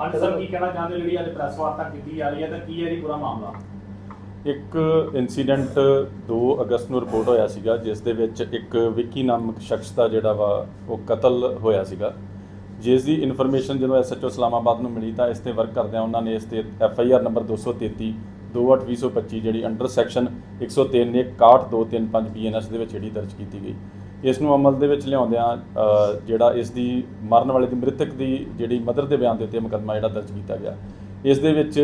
ਹਾਂਜੀ ਸਰ ਕੀ ਕਹਿਣਾ ਚਾਹੁੰਦੇ ਜਿਹੜੀ ਅੱਜ ਪ੍ਰੈਸ ਵਾਰਤਾ ਕੀਤੀ ਜਾ ਰਹੀ ਹੈ, ਤਾਂ ਕੀ ਹੈ ਜੀ ਪੂਰਾ ਮਾਮਲਾ? ਇੱਕ ਇਨਸੀਡੈਂਟ 2 ਅਗਸਤ ਨੂੰ ਰਿਪੋਰਟ ਹੋਇਆ ਸੀਗਾ, ਜਿਸ ਦੇ ਵਿੱਚ ਇੱਕ ਵਿੱਕੀ ਨਾਮਕ ਸ਼ਖਸ ਦਾ ਜਿਹੜਾ ਵਾ, ਉਹ ਕਤਲ ਹੋਇਆ ਸੀਗਾ। ਜਿਸ ਦੀ ਇਨਫੋਰਮੇਸ਼ਨ ਜਦੋਂ ਐਸਐਚਓ ਇਸਲਾਮਾਬਾਦ ਨੂੰ ਮਿਲੀ ਤਾਂ ਇਸ ਤੇ ਵਰਕ ਕਰਦਿਆਂ ਉਹਨਾਂ ਨੇ ਇਸ ਤੇ ਐਫਆਈਆਰ ਨੰਬਰ 233 28225 ਜਿਹੜੀ ਅੰਡਰ ਸੈਕਸ਼ਨ 103 61235 ਬੀਐਨਐਸ ਦੇ ਵਿੱਚ ਜਿਹੜੀ ਦਰਜ ਕੀਤੀ ਗਈ। ਇਸ ਨੂੰ ਅਮਲ ਦੇ ਵਿੱਚ ਲਿਆਉਂਦਿਆਂ ਜਿਹੜਾ ਇਸ ਦੀ ਮਰਨ ਵਾਲੇ ਦੀ ਮ੍ਰਿਤਕ ਦੀ ਜਿਹੜੀ ਮਦਰ ਦੇ ਬਿਆਨ ਦੇ ਉੱਤੇ ਮੁਕੱਦਮਾ ਜਿਹੜਾ ਦਰਜ ਕੀਤਾ ਗਿਆ। ਇਸ ਦੇ ਵਿੱਚ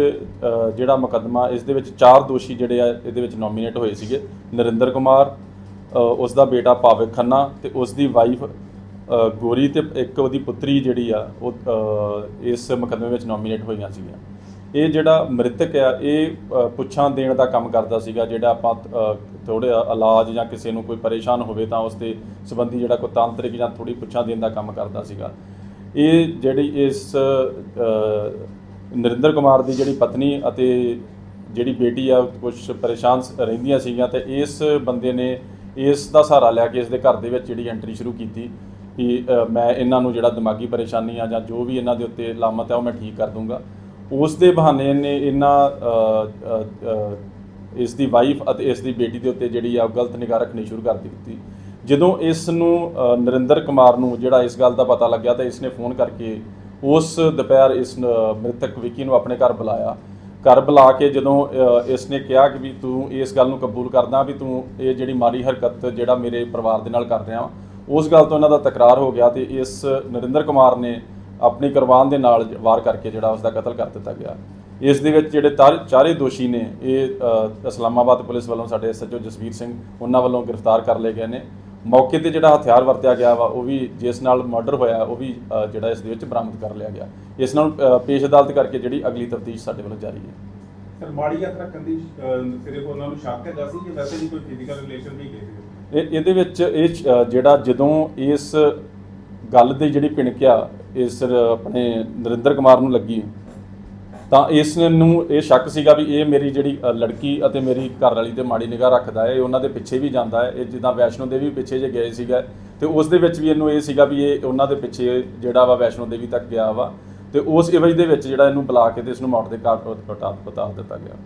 ਜਿਹੜਾ ਮੁਕੱਦਮਾ ਇਸ ਦੇ ਵਿੱਚ ਚਾਰ ਦੋਸ਼ੀ ਜਿਹੜੇ ਆ ਇਹਦੇ ਵਿੱਚ ਨੋਮੀਨੇਟ ਹੋਏ ਸੀਗੇ ਨਰਿੰਦਰ ਕੁਮਾਰ ਅ, ਉਸ ਦਾ ਬੇਟਾ ਪਾਵਕ ਖੰਨਾ ਤੇ ਉਸ ਦੀ ਵਾਈਫ ਗੋਰੀ ਤੇ ਇੱਕ ਉਹਦੀ ਪੁੱਤਰੀ ਜਿਹੜੀ ਆ ਉਹ ਇਸ ਮੁਕੱਦਮੇ ਵਿੱਚ ਨੋਮੀਨੇਟ ਹੋਈਆਂ ਸੀਗੀਆਂ। ਇਹ ਜਿਹੜਾ ਮ੍ਰਿਤਕ ਆ, ਇਹ ਪੁੱਛਾਂ ਦੇਣ ਦਾ ਕੰਮ ਕਰਦਾ ਸੀਗਾ, ਜਿਹੜਾ ਆਪਾਂ ਥੋੜੇ ਇਲਾਜ ਜਾਂ ਕਿਸੇ ਨੂੰ ਕੋਈ ਪਰੇਸ਼ਾਨ ਹੋਵੇ ਤਾਂ ਉਸ ਦੇ ਸੰਬੰਧੀ ਜਿਹੜਾ ਕੋਈ ਤਾਂਤਰਿਕ ਜਾਂ ਥੋੜੀ ਪੁੱਛਾਂ ਦੇਣ ਦਾ ਕੰਮ ਕਰਦਾ ਸੀਗਾ। ਇਹ ਜਿਹੜੀ ਇਸ ਨਰਿੰਦਰ ਕੁਮਾਰ ਦੀ ਜਿਹੜੀ ਪਤਨੀ ਅਤੇ ਜਿਹੜੀ ਬੇਟੀ ਆ ਕੁਝ ਪਰੇਸ਼ਾਨ ਸ- ਰਹਿੰਦੀਆਂ ਸੀਗੀਆਂ ਤੇ ਇਸ ਬੰਦੇ ਨੇ ਇਸ ਦਾ ਸਹਾਰਾ ਲੈ ਕੇ ਇਸ ਦੇ ਘਰ ਦੇ ਵਿੱਚ ਜਿਹੜੀ ਐਂਟਰੀ ਸ਼ੁਰੂ ਕੀਤੀ ਕਿ ਮੈਂ ਇਹਨਾਂ ਨੂੰ ਜਿਹੜਾ ਦਿਮਾਗੀ ਪਰੇਸ਼ਾਨੀ ਆ ਜਾਂ ਜੋ ਵੀ ਇਹਨਾਂ ਦੇ ਉੱਤੇ ਲਾਮਤ ਹੈ ਉਹ ਮੈਂ ਠੀਕ ਕਰ ਦੂੰਗਾ। ਉਸ ਦੇ ਬਹਾਨੇ ਨੇ ਇਹਨਾਂ ਇਸ ਦੀ ਵਾਈਫ ਅਤੇ ਇਸ ਦੀ ਬੇਟੀ ਦੇ ਉੱਤੇ ਜਿਹੜੀ ਆ ਉਹ ਗਲਤ ਨਿਗਾਹ ਰੱਖਣੀ ਸ਼ੁਰੂ ਕਰ ਦਿੱਤੀ। ਜਦੋਂ ਇਸ ਨੂੰ ਨਰਿੰਦਰ ਕੁਮਾਰ ਨੂੰ ਜਿਹੜਾ ਇਸ ਗੱਲ ਦਾ ਪਤਾ ਲੱਗਿਆ ਤਾਂ ਇਸ ਨੇ ਫੋਨ ਕਰਕੇ ਉਸ ਦੁਪਹਿਰ ਇਸ ਮ੍ਰਿਤਕ ਵਿੱਕੀ ਨੂੰ ਆਪਣੇ ਘਰ ਬੁਲਾਇਆ। ਘਰ ਬੁਲਾ ਕੇ ਜਦੋਂ ਇਸ ਨੇ ਕਿਹਾ ਕਿ ਵੀ ਤੂੰ ਇਸ ਗੱਲ ਨੂੰ ਕਬੂਲ ਕਰਦਾ ਵੀ ਤੂੰ ਇਹ ਜਿਹੜੀ ਮਾੜੀ ਹਰਕਤ ਜਿਹੜਾ ਮੇਰੇ ਪਰਿਵਾਰ ਦੇ ਨਾਲ ਕਰ ਰਿਹਾ ਵਾ, ਉਸ ਗੱਲ ਤੋਂ ਇਹਨਾਂ ਦਾ ਤਕਰਾਰ ਹੋ ਗਿਆ ਤੇ ਇਸ ਨਰਿੰਦਰ ਕੁਮਾਰ ਨੇ ਆਪਣੀ ਕੁਰਬਾਨ ਦੇ ਨਾਲ ਵਾਰ ਕਰਕੇ ਜਿਹੜਾ ਉਸ ਦਾ ਕਤਲ ਕਰ ਦਿੱਤਾ ਗਿਆ। ਇਸ ਦੇ ਵਿੱਚ ਜਿਹੜੇ ਚਾਰੇ ਦੋਸ਼ੀ ਨੇ ਇਹ ਇਸਲਾਮਾਬਾਦ ਪੁਲਿਸ ਵੱਲੋਂ ਸਾਡੇ ਐਸਐਚਓ ਜਸਵੀਰ ਸਿੰਘ ਉਹਨਾਂ ਵੱਲੋਂ ਗ੍ਰਿਫਤਾਰ ਕਰ ਲਏ ਗਏ ਨੇ। ਮੌਕੇ ਤੇ ਜਿਹੜਾ ਹਥਿਆਰ ਵਰਤਿਆ ਗਿਆ ਵਾ ਉਹ ਵੀ ਜਿਸ ਨਾਲ ਮਰਡਰ ਹੋਇਆ ਉਹ ਵੀ ਜਿਹੜਾ ਇਸ ਦੇ ਵਿੱਚ ਬਰਾਮਦ ਕਰ ਲਿਆ ਗਿਆ। ਇਸ ਨਾਲ ਪੇਸ਼ ਅਦਾਲਤ ਕਰਕੇ ਜਿਹੜੀ ਅਗਲੀ ਤਫਤੀਸ਼ ਸਾਡੇ ਵੱਲੋਂ ਜਾਰੀ ਹੈ। ਸਰ ਮਾੜੀ ਯਾਤਰਾ ਕਰਨ ਦੀ ਅਹ, ਸਿਰਫ ਉਹਨਾਂ ਨੂੰ ਸ਼ੱਕ ਹੈਗਾ ਸੀ ਕਿ ਵੈਸੇ ਵੀ ਕੋਈ ਫਿਜ਼ੀਕਲ ਰਿਲੇਸ਼ਨ ਵੀ ਗਏ ਸੀ? ਇਹ ਇਹਦੇ ਵਿੱਚ ਇਹ ਜਿਹੜਾ ਜਦੋਂ ਇਸ ਗੱਲ ਦੀ ਜਿਹੜੀ ਪਿਣਕਿਆ ਇਸ ਆਪਣੇ ਨਰਿੰਦਰ ਕੁਮਾਰ ਨੂੰ ਲੱਗੀ ਤਾਂ ਇਸ ਨੂੰ ਇਹ ਸ਼ੱਕ ਸੀਗਾ ਵੀ ਇਹ ਮੇਰੀ ਜਿਹੜੀ ਲੜਕੀ ਅਤੇ ਮੇਰੀ ਘਰ ਵਾਲੀ ਤੇ ਮਾੜੀ ਨਿਗਾਹ ਰੱਖਦਾ ਹੈ, ਇਹ ਉਹਨਾਂ ਦੇ ਪਿੱਛੇ ਵੀ ਜਾਂਦਾ ਹੈ। ਇਹ ਜਿੱਦਾਂ ਵੈਸ਼ਨੋ ਦੇਵੀ ਪਿੱਛੇ ਜੇ ਗਏ ਸੀਗਾ, ਤੇ ਉਸ ਦੇ ਵਿੱਚ ਵੀ ਇਹਨੂੰ ਇਹ ਸੀਗਾ ਵੀ ਇਹ ਉਹਨਾਂ ਦੇ ਪਿੱਛੇ ਜਿਹੜਾ ਵਾ ਵੈਸ਼ਨੋ ਦੇਵੀ ਤੱਕ ਗਿਆ ਵਾ, ਤੇ ਉਸ ਇਵਜ ਦੇ ਵਿੱਚ ਜਿਹੜਾ ਇਹਨੂੰ ਬੁਲਾ ਕੇ ਤੇ ਇਸ ਨੂੰ ਮੌਤ ਦੇ ਘਾਟ ਉਤਾਰ ਦਿੱਤਾ ਗਿਆ।